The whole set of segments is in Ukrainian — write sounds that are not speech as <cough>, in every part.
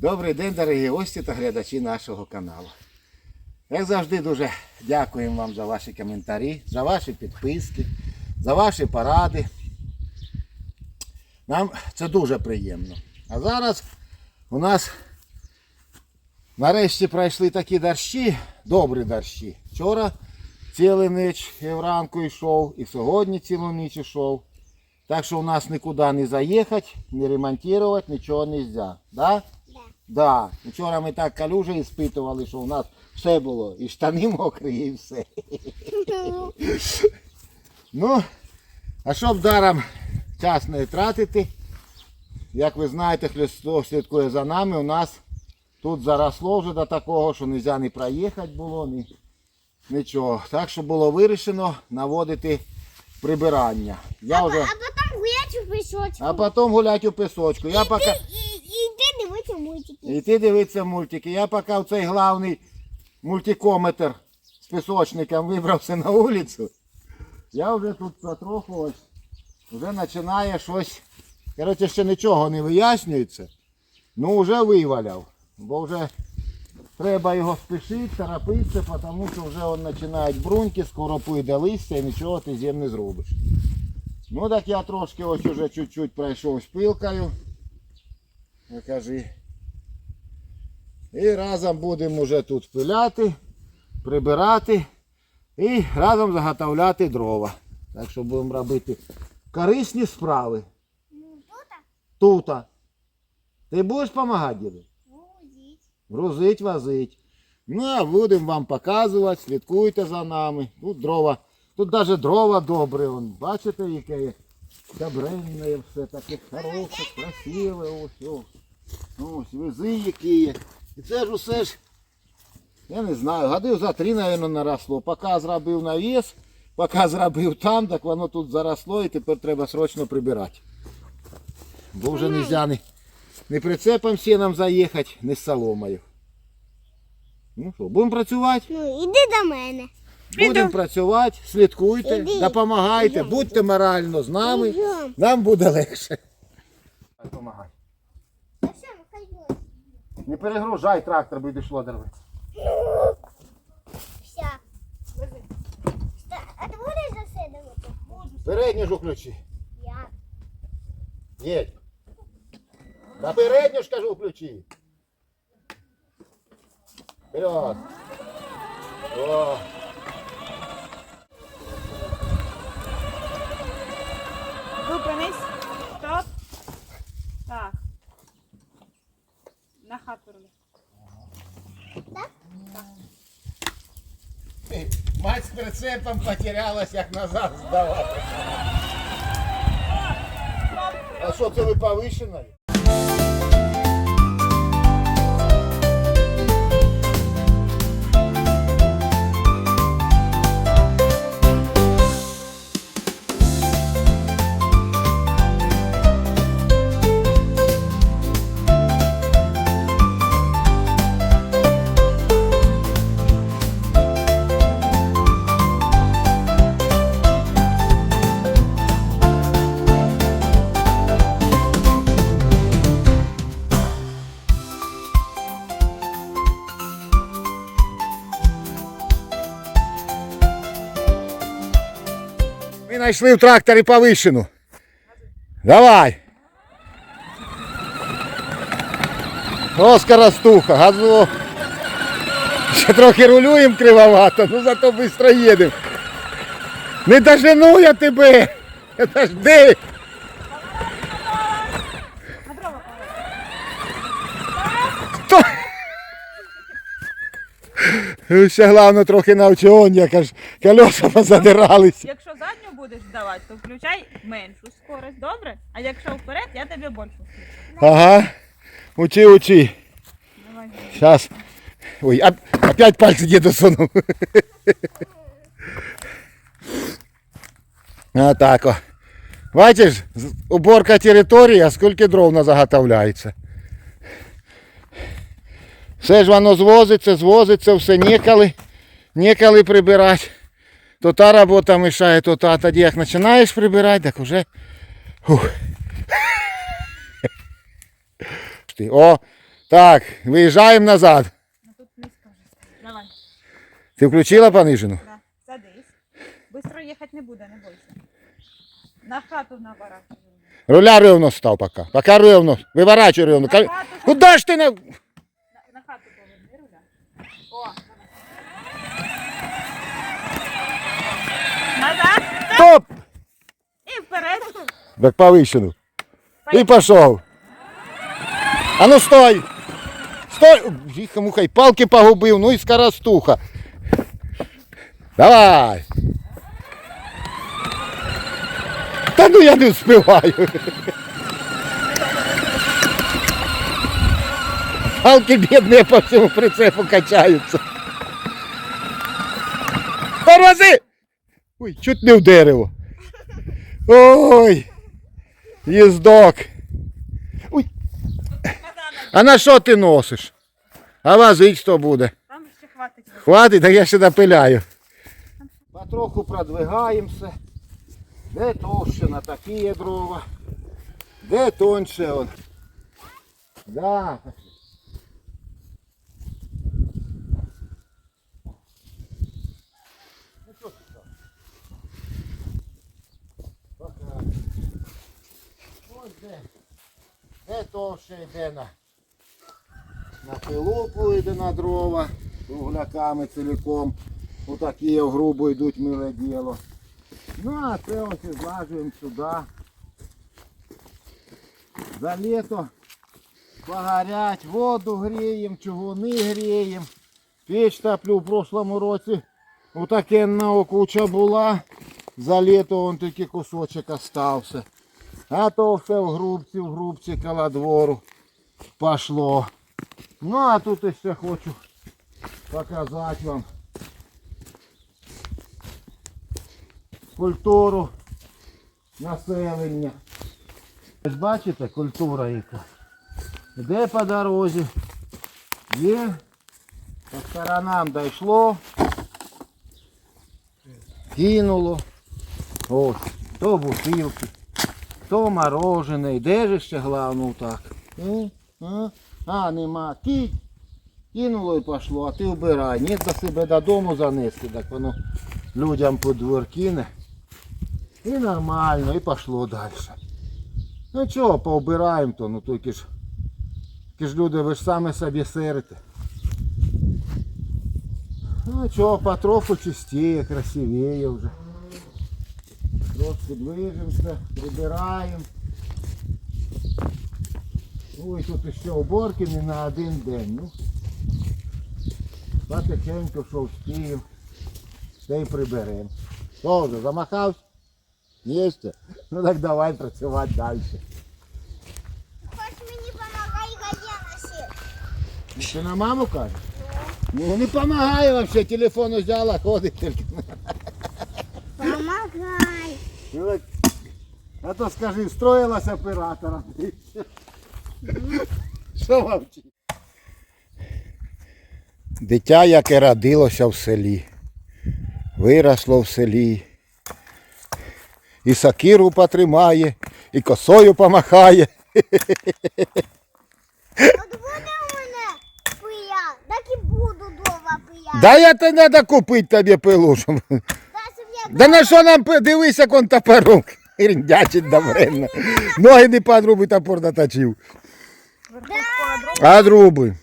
Добрий день, дорогі гості та глядачі нашого каналу. Як завжди, дуже дякуємо вам за ваші коментарі, за ваші підписки, за ваші поради. Нам це дуже приємно. А зараз у нас нарешті пройшли такі дощі, добрі дощі. Вчора цілу ніч і вранку йшов, і сьогодні цілу ніч йшов. Так що у нас нікуди не заїхати, не ремонтувати, нічого не можна. Да? Да. Вчора ми так калюжі іспитували, що у нас все було. І штани мокрі, і все. Ну, а щоб даром час не тратити, як ви знаєте, хто слідкує за нами, у нас тут заросло вже до такого, що не можна ні проїхати було, ні нічого. Так що було вирішено наводити прибирання. Я вже... А потом гулять у пісочку. А потім гуляти у пісочку. Я поки... І, і ти дивися мультики. І ти дивиться мультики. Я поки в цей главний мультикометр з пісочником вибрався на вулицю. Я вже тут потроху ось вже починає щось. Коротше, ще нічого не вияснюється. Ну вже виваляв. Бо вже треба його спішити, торопитися, тому що вже он починають бруньки, скоро пойде листя і нічого ти з не зробиш. Ну так я трошки ось уже чуть-чуть пройшов шпилкою. Покажи. І разом будемо вже тут пиляти, прибирати і разом заготовляти дрова. Так що будемо робити корисні справи. Тут Тута. Ти будеш допомагати діду? гудіть. Грузить, возить. Ну, а будемо вам показувати, слідкуйте за нами. Тут дрова. Тут навіть дрова добрі. Вон, бачите, яке є добренне все, таке хороше, красиве. Ось, ось. Ось, вези які є. І це ж усе ж, я не знаю, годив за три, мабуть, наросло. Поки зробив навіс, поки зробив там, так воно тут заросло і тепер треба срочно прибирати. Бо вже не можна ні, ні прицепом сіном заїхати, ні з соломою. Ну що, будемо працювати? Ну, іди до мене. Будемо працювати, слідкуйте, Іди. допомагайте, будьте морально з нами, нам буде легше. Допомагай. А що, хай буде? Не перегружай трактор, буде шло робити. Все. Ста- А ти будеш засидувати? Передню ж включи. Як? Їдь. На передню ж кажу включи. Вперед. О. Зупинись. На хату роби. Мать з прицепом потерялась, як назад здавати. А що це ви повишено? Знайшли в тракторі повишену. Давай. О, скоростуха, газу. Ще трохи рулюємо кривовато, ну зато швидко їдемо. Не дожену я тебе. Дожди. Ще головне трохи на очеоні, каже, колеса позадиралися. Якщо задню будеш давати, то включай меншу скорость, добре? А якщо вперед, я тебе більшу включу. Ага. Учи, учи. Давай. Сейчас. Ой, оп- опять пальцы деду сунул. А так о. Бачиш, уборка території, а скільки дров на заготовляється. Все ж воно звозиться, звозиться, все ніколи, ніколи прибирати. То та робота мішає, то та. Тоді як починаєш прибирати, так уже. Фух. О, Так, виїжджаємо назад. Ну тут вже стоїть. Давай. Ти включила понижену? Да. Садись. Быстро їхати не буде, не бойся. На хату наворачуємо. Руля рівно став поки. Поки рівно. Виворачуй рівно. На Ка- хату, Куди ж ти на... на, на Стоп! І вперед. Так повищену. І Поїхали. пішов. А ну стой! Стой! Їха муха, й палки погубив, ну і скоростуха. Давай! Та ну я не вспіваю. Палки бідні по всьому прицепу качаються. Тормози! Ой, чуть не в дерево. Ой! Їздок. Ой. А на що ти носиш? А возить хто буде? Там ще хватить. Хватить, так я ще напиляю. Потроху продвигаємося. Де товще на такі дрова, де тоньше он. Да. Ну, що ти там? Пока. Ось де. Де товще йде на, на пилупу йде на дрова, кругляками цілком. Отакі грубо йдуть миле діло. Ну а це ось злажуємо сюди. За літо погорять, воду гріємо, чугуни гріємо. Піч топлю в прошлому році. Отакенна куча була. За літо он тільки кусочок остався. А то все в грубці, в грубці коло двору пошло. Ну а тут ще хочу показати вам культуру населення. Ось бачите, культура яка. Де по дорозі? Є. По сторонам дійшло. Кинуло. Ось. То бутилки, то морожене. Де же ще главное так? А? а, нема. Кіть. Кинуло і пішло, а ти вбирай. Ні до себе додому занести, так воно людям по двор кине. І нормально, і пішло далі. Ну чого, повбираємо то, ну тільки ж, ж люди, ви ж самі собі сирите. Ну чого, потроху чистіє, красивіє вже. Трошки движемося, прибираємо. Ой, тут ще уборки не на один день. Ну, потихеньку, що встигнемо, все й приберемо. Що вже, замахався? Є ще? Ну так давай працювати далі. Хочешь мне помогай, я носить? Ти на маму кажеш? Ну не допомагає взагалі, телефон взяла, ходить тільки. А то скажи, встроїлась оператором. Що мовчить? Дитя, яке родилося в селі, виросло в селі. І сокиру потримає, і косою помахає. От буде у мене пия, так і буду дома пия. Да я то треба купити тобі пилу. щоб- Да, на що нам дивись, як он топором <laughs> ріндячить добренно. Ноги не подруби топор наточив. А друби.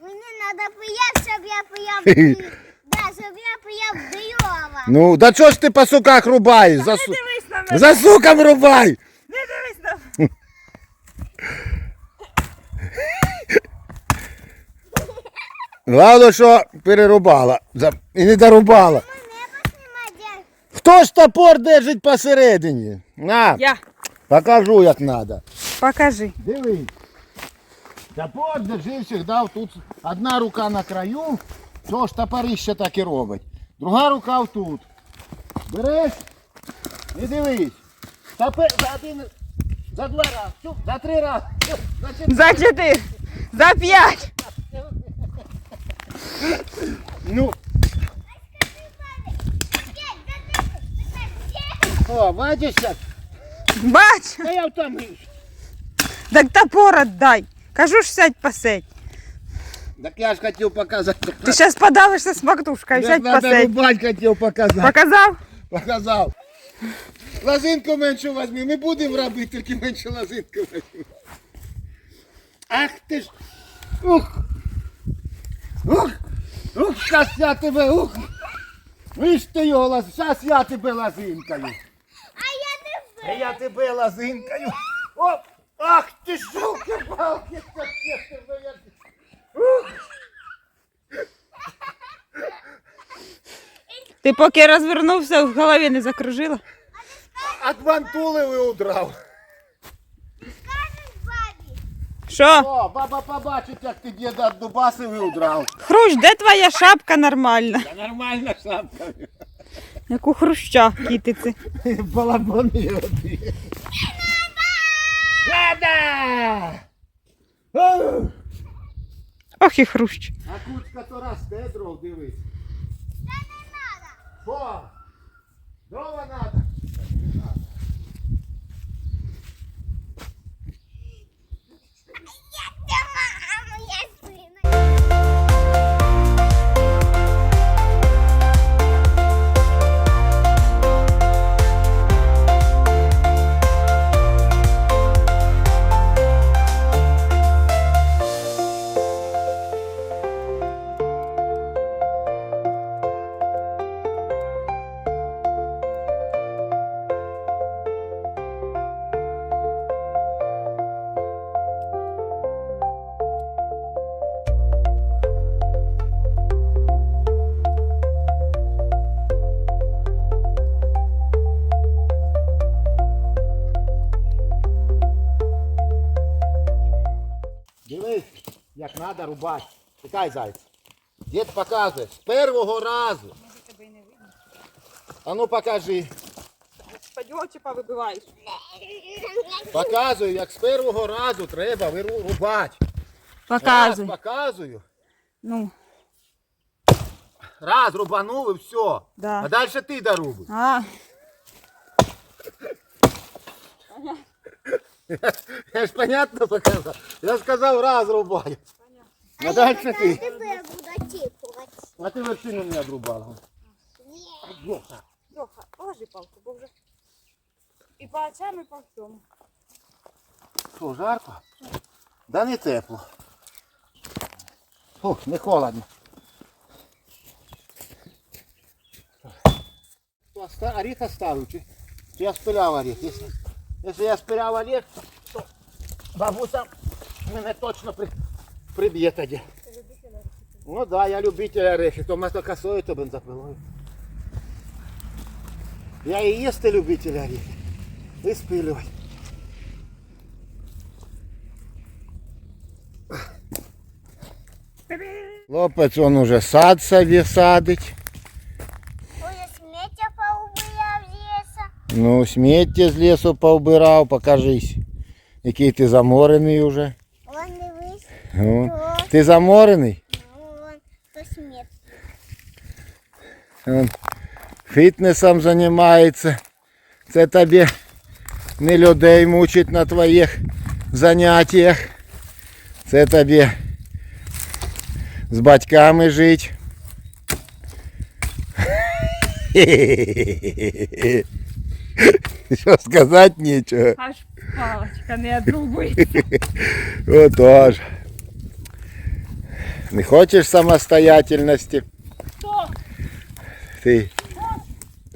Мені треба пияти, щоб я пияв. Да, щоб я пияв дрова. Ну, да чого ж ти по суках рубаєш? За, су- Дивись на мене. За суком рубай! Не дивись на мене. Главное, що перерубала і не дорубала. Хто ж топор держить посередині? На, Я. покажу як треба. Покажи. Дивись. Топор держи завжди тут. Одна рука на краю, що ж топорище так і робить. Друга рука тут. Береш і дивись. Топор за один, за два рази, за три рази. За чотири. За чотири. За п'ять. Ну, о, бачиш як? Бач. Та я втомився. Так топор отдай. Кажу ж сядь посидь. Так я ж хотів показати. Ти зараз подавишся з макдушкою, Як сядь надо посидь. рубать хотів показати. Показав? Показав. Лозинку меншу возьми. Ми будемо робити, тільки менше лозинку возьми. Ах ти ж. Ух. Ух. Ух, щас я тебе, ух. Виш ти його лоз... Щас я тебе лозинкою. Я тебе лозинкою. Оп. Ах ти шулки палки. Ти поки розвернувся, в голові не закружила. От вантули удрав. Що? О, баба побачить, як ти діда від дубаси удрав. Хрущ, де твоя шапка нормальна? Та нормальна шапка. Як у хруща кітиці. <laughs> Балабони роби. Лада! Ох і хрущ. А кучка то росте дров, дивись. Та не треба. Що? Дрова надо. Дивись, як треба рубати. Чекай, зайця. Дід показує. З першого разу. А ну покажи. Господи, очі повибиваєш. Показую, як з першого разу треба виру- рубати. Показуй. Раз показую. Ну, Раз рубанув і все. Да. А далі ти доруби. а, <laughs> Я ж понятно показав. Я ж сказав раз рубаю. А далі ти. Тебе буду тіпувати. А ти вершину не отрубала. Ні. Йоха. Льоха, положи палку, бо вже і по очам, і по всьому. Що, жарко? Да не тепло. Фух, не холодно. Оріх оставив, чи, чи я спиляв оріх? Якщо, якщо я спиляв оріх, то бабуся мене точно при, приб'є тоді. Ну так, да, я любитель орехів, то вместо косою, то бензопилою. Я і їсти любитель орехів. І спилювати. Хлопець он уже сад собі садить. Ну, сміття з лісу повбирав, покажись. Який ти заморений уже. Он дивись. Ну, То, ти заморений? он, то сміття. Он фітнесом займається. Це тобі не людей мучить на твоїх заняттях. Це тобі з батьками жить. <laughs> Що сказати нічого. Аж палочка не одрубується. Отож. Не хочеш самостоятельності? Хто? Ти.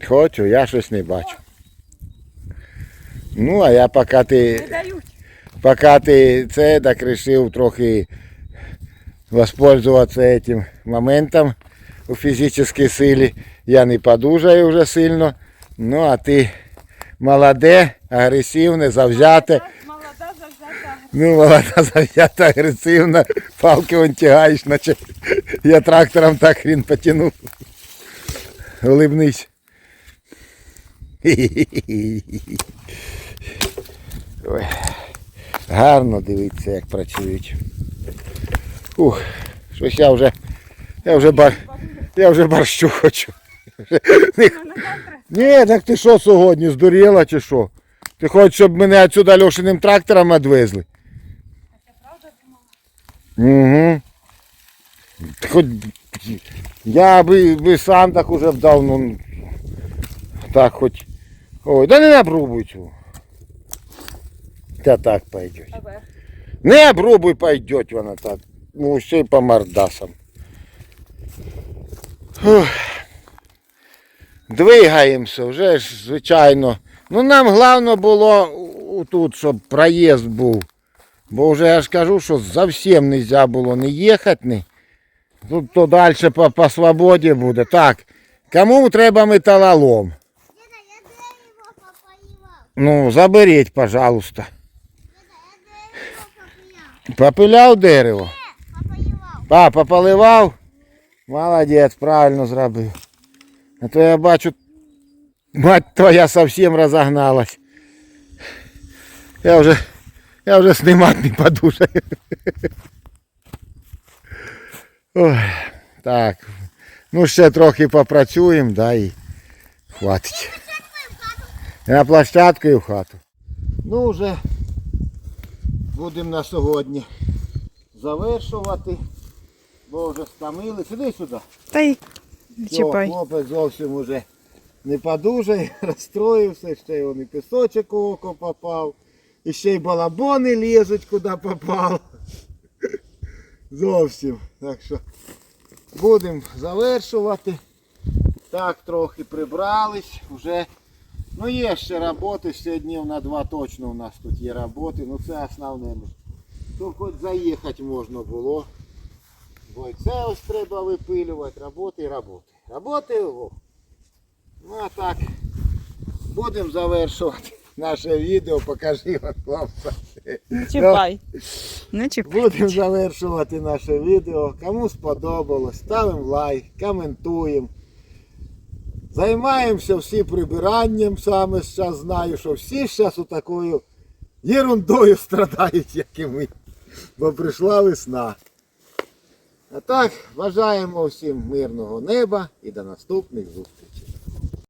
Хочу, я щось не бачу. Ну, а я поки Не ти, дають. поки ти це так рішив трохи воспользуватися цим моментом у фізичній силі. Я не подужаю вже сильно. Ну, а ти Молоде, агресивне, завзяте. Молода завзята. Ну, молода, завзята, агресивна. Палки вон тягаєш, наче я трактором так хрін потянув. Улибнись. Ой. Гарно дивитися, як працюють. Ух, щось я вже. Я вже бар. Я вже борщу хочу. Не- Ні, так ти що сьогодні, здуріла чи що? Ти хочеш, щоб мене отсюда Льошиним трактором відвезли? Угу. Хоч я би, би сам так уже б дав, ну так хоч. Ой, да не напробуй цього. Та так пойдет. Не обрубуй пойдет вона так. Ну ще й по мордасам. Фух. Двигаємося, вже ж, звичайно. Ну нам головне було тут, щоб проїзд був. Бо вже я ж кажу, що зовсім не можна було не їхати. Не. Тут то далі по, по свободі буде. Так. Кому треба металолом? Ну, заберіть, пожалуйста. Попиляв дерево. Попоївав. А, пополивав? Молодець, правильно зробив. А то я бачу, мать твоя совсем розогналась. Я вже, я вже знімати не подушаю. Ой, так. Ну ще трохи попрацюємо, да, і хватить. На площадку і в хату. Ну вже будемо на сьогодні завершувати, бо вже стомили. Сиди сюди. Та чіпай. хлопець зовсім уже не подужає, <laughs> розстроївся, ще й і пісочок у око попав, і ще й балабони лізуть, куди попав. <laughs> Зовсім. Так що будемо завершувати. Так, трохи прибрались, вже. Ну є ще роботи, ще днів на два точно у нас тут є роботи, ну це основне. Щоб хоч заїхати можна було. Бо і це ось треба випилювати, роботи і роботи. Роботи, о. Ну а так, будемо завершувати наше відео, покажи от хлопця. Чіпай. Не чіпай. Будемо завершувати наше відео. Кому сподобалось, ставимо лайк, коментуємо. Займаємося всі прибиранням, саме зараз знаю, що всі зараз у такою ерундою страдають, як і ми. Бо прийшла весна. А так, бажаємо всім мирного неба і до наступних зустрічей.